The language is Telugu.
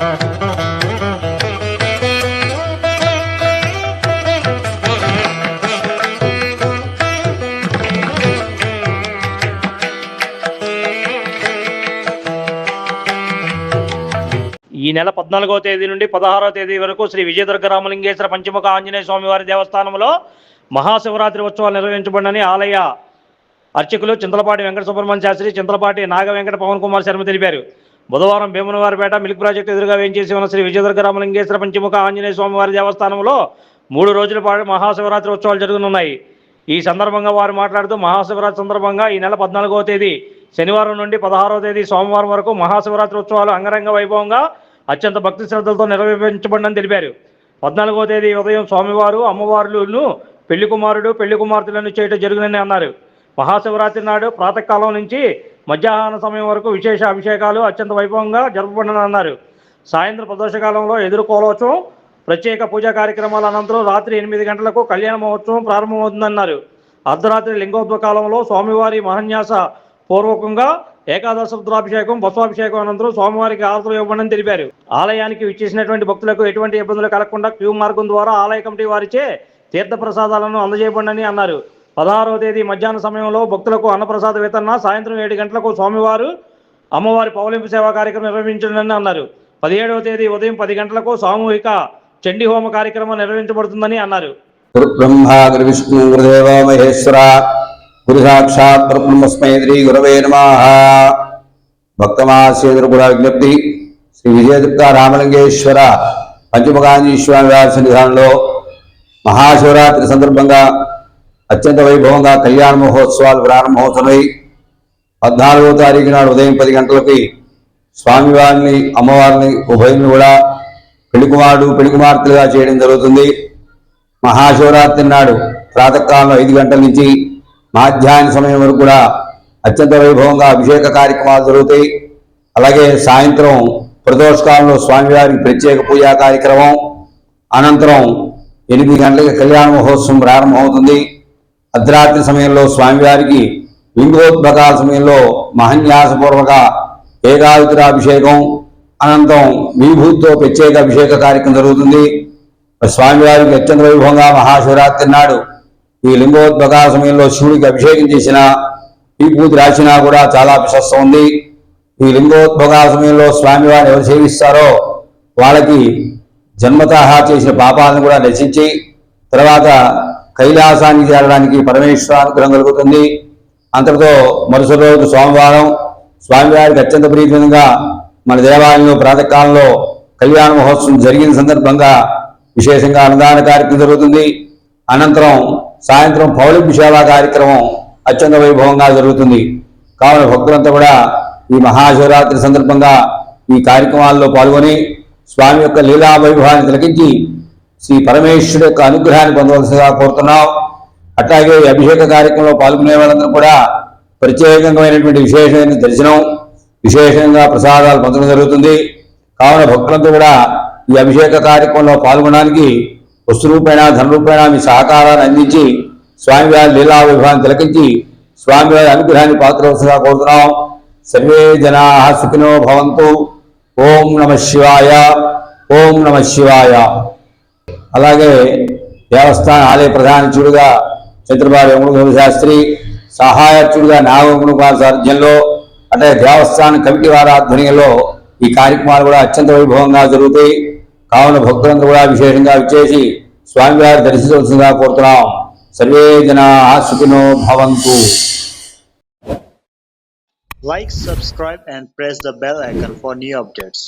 ఈ నెల పద్నాలుగవ తేదీ నుండి పదహారవ తేదీ వరకు శ్రీ విజయదుర్గ రామలింగేశ్వర పంచముఖ ఆంజనేయ స్వామి వారి దేవస్థానంలో మహాశివరాత్రి ఉత్సవాలు నిర్వహించబడినని ఆలయ అర్చకులు చింతలపాటి వెంకట సుబ్రహ్మణ్య శాస్త్రి చింతలపాటి నాగ వెంకట పవన్ కుమార్ శర్మ తెలిపారు. బుధవారం భీమనవారిపేట మిల్క్ ప్రాజెక్టు ఎదురుగా వేయించేసి ఉన్న శ్రీ విజయదుర్గ రామలింగేశ్వర పంచముఖ ఆంజనేయ స్వామివారి దేవస్థానంలో మూడు రోజుల పాటు మహాశివరాత్రి ఉత్సవాలు జరుగుతున్నాయి ఈ సందర్భంగా వారు మాట్లాడుతూ మహాశివరాత్రి సందర్భంగా ఈ నెల పద్నాలుగవ తేదీ శనివారం నుండి పదహారవ తేదీ సోమవారం వరకు మహాశివరాత్రి ఉత్సవాలు అంగరంగ వైభవంగా అత్యంత భక్తి శ్రద్ధలతో నిర్వహించబడినని తెలిపారు. పద్నాలుగవ తేదీ ఉదయం స్వామివారు అమ్మవారులను పెళ్ళి కుమారుడు పెళ్ళి కుమార్తెలను చేయటం జరుగునని అన్నారు. మహాశివరాత్రి నాడు ప్రాతకాలం నుంచి మధ్యాహ్న సమయం వరకు విశేష అభిషేకాలు అత్యంత వైభవంగా జరపబడినని సాయంత్రం ప్రదోషకాలంలో ఎదుర్కోలోత్సవం ప్రత్యేక పూజా కార్యక్రమాల అనంతరం రాత్రి ఎనిమిది గంటలకు కళ్యాణ మహోత్సవం ప్రారంభమవుతుందన్నారు. అర్ధరాత్రి లింగోద్భవ కాలంలో స్వామివారి మహన్యాస పూర్వకంగా ఏకాదశ రుద్రాభిషేకం బస్వాభిషేకం అనంతరం స్వామివారికి ఆరతులు ఇవ్వబడని తెలిపారు. ఆలయానికి విచ్చేసినటువంటి భక్తులకు ఎటువంటి ఇబ్బందులు కలగకుండా క్యూ మార్గం ద్వారా ఆలయ కమిటీ వారిచే తీర్థప్రసాదాలను అందజేయబడని అన్నారు. పదహారవ తేదీ మధ్యాహ్న సమయంలో భక్తులకు అన్నప్రసాద వితరణ సాయంత్రం ఏడు గంటలకు స్వామివారు అమ్మవారి పౌలింపు సేవా కార్యక్రమం నిర్వహించడని అన్నారు. పదిహేడవ తేదీ ఉదయం పది గంటలకు సామూహిక చండీ హోమ కార్యక్రమం నిర్వహించబడుతుందని అన్నారు. గురు బ్రహ్మ గురు విష్ణు గురుదేవ మహేశ్వర గురు సాక్షాత్ పరబ్రహ్మస్మై శ్రీ గురవే నమ. భక్తమాసేదురు కూడా విజ్ఞప్తి శ్రీ విజయదుర్గ రామలింగేశ్వర పంచముఖాంజీశ్వర వారి సన్నిధానంలో మహాశివరాత్రి సందర్భంగా అత్యంత వైభవంగా కళ్యాణ మహోత్సవాలు ప్రారంభమవుతున్నాయి. పద్నాలుగో తారీఖు నాడు ఉదయం పది గంటలకి స్వామివారిని అమ్మవారిని ఉభయుని కూడా పెళ్ళికుమారుడు పెళ్ళికుమార్తెలుగా పెళ్ళి చేయడం జరుగుతుంది. మహాశివరాత్రి నాడు ప్రాతకాలం ఐదు గంటల నుంచి మాధ్యాహ్న సమయం వరకు కూడా అత్యంత వైభవంగా అభిషేక కార్యక్రమాలు జరుగుతాయి. అలాగే సాయంత్రం ప్రదోషకాలంలో స్వామివారికి ప్రత్యేక పూజా కార్యక్రమం. అనంతరం ఎనిమిది గంటలకి కళ్యాణ మహోత్సవం ప్రారంభమవుతుంది. అర్ధరాత్రి సమయంలో స్వామివారికి లింగోద్భకాల సమయంలో మహన్యాసపూర్వక ఏకాగ్రాభిషేకం అనంతరం విభూతితో ప్రత్యేక అభిషేక కార్యక్రమం జరుగుతుంది. స్వామివారికి అత్యంత వైభవంగా మహాశివరాత్రి నాడు ఈ లింగోద్భకాల సమయంలో శివుడికి అభిషేకం చేసిన విభూతి రాసినా కూడా చాలా ప్రశస్తం ఉంది. ఈ లింగోద్భకాల సమయంలో స్వామివారిని ఎవరు సేవిస్తారో వాళ్ళకి జన్మతహా చేసిన పాపాలను కూడా నశించి తర్వాత కైలాసానికి చేరడానికి పరమేశ్వర అనుగ్రహం కలుగుతుంది. అంతటితో మరుసటి రోజు సోమవారం స్వామివారికి అత్యంత ప్రీతిగా మన దేవాలయంలో ప్రాతకాలంలో కళ్యాణ మహోత్సవం జరిగిన సందర్భంగా విశేషంగా అన్నదాన కార్యక్రమం జరుగుతుంది. అనంతరం సాయంత్రం పౌలింపు కార్యక్రమం అత్యంత వైభవంగా జరుగుతుంది. కావున భక్తులంతా కూడా ఈ మహాశివరాత్రి సందర్భంగా ఈ కార్యక్రమాల్లో పాల్గొని స్వామి యొక్క లీలా వైభవాన్ని తిలకించి శ్రీ పరమేశ్వరుడు యొక్క అనుగ్రహాన్ని పొందవలసిగా కోరుతున్నాం. అట్లాగే ఈ అభిషేక కార్యక్రమంలో పాల్గొనే వాళ్ళందరూ కూడా ప్రత్యేకమైనటువంటి విశేషమైన దర్శనం విశేషంగా ప్రసాదాలు పొందడం జరుగుతుంది. కావున భక్తులంతా కూడా ఈ అభిషేక కార్యక్రమంలో పాల్గొనడానికి వస్తు రూపేణ ధన రూపేణ మీ సహకారాన్ని అందించి స్వామివారి లీలా విభాగాన్ని తిలకించి స్వామివారి అనుగ్రహాన్ని పాత్రవలసిగా కోరుతున్నాం. సర్వే జనా సుఖినో భవంతు. ఓం నమ శివాయ. ఓం నమ శివాయ. అలాగే దేవస్థాన ఆలయ ప్రధానచుడుగా చంద్రబాబు వెంకటగౌడ శాస్త్రి సహాయకుడుగా నాగముడు గారి సారథ్యంలో అంటే దేవస్థాన కమిటీ వారి ఆధ్వర్యంలో ఈ కార్యక్రమాలు కూడా అత్యంత వైభవంగా జరుగుతాయి. కావున భక్తులందరూ కూడా విశేషంగా విచ్చేసి స్వామివారి దర్శించవలసిందిగా కోరుతున్నాం. సర్వే జనా సుఖినో భవంతు. Like subscribe and press the bell icon for new updates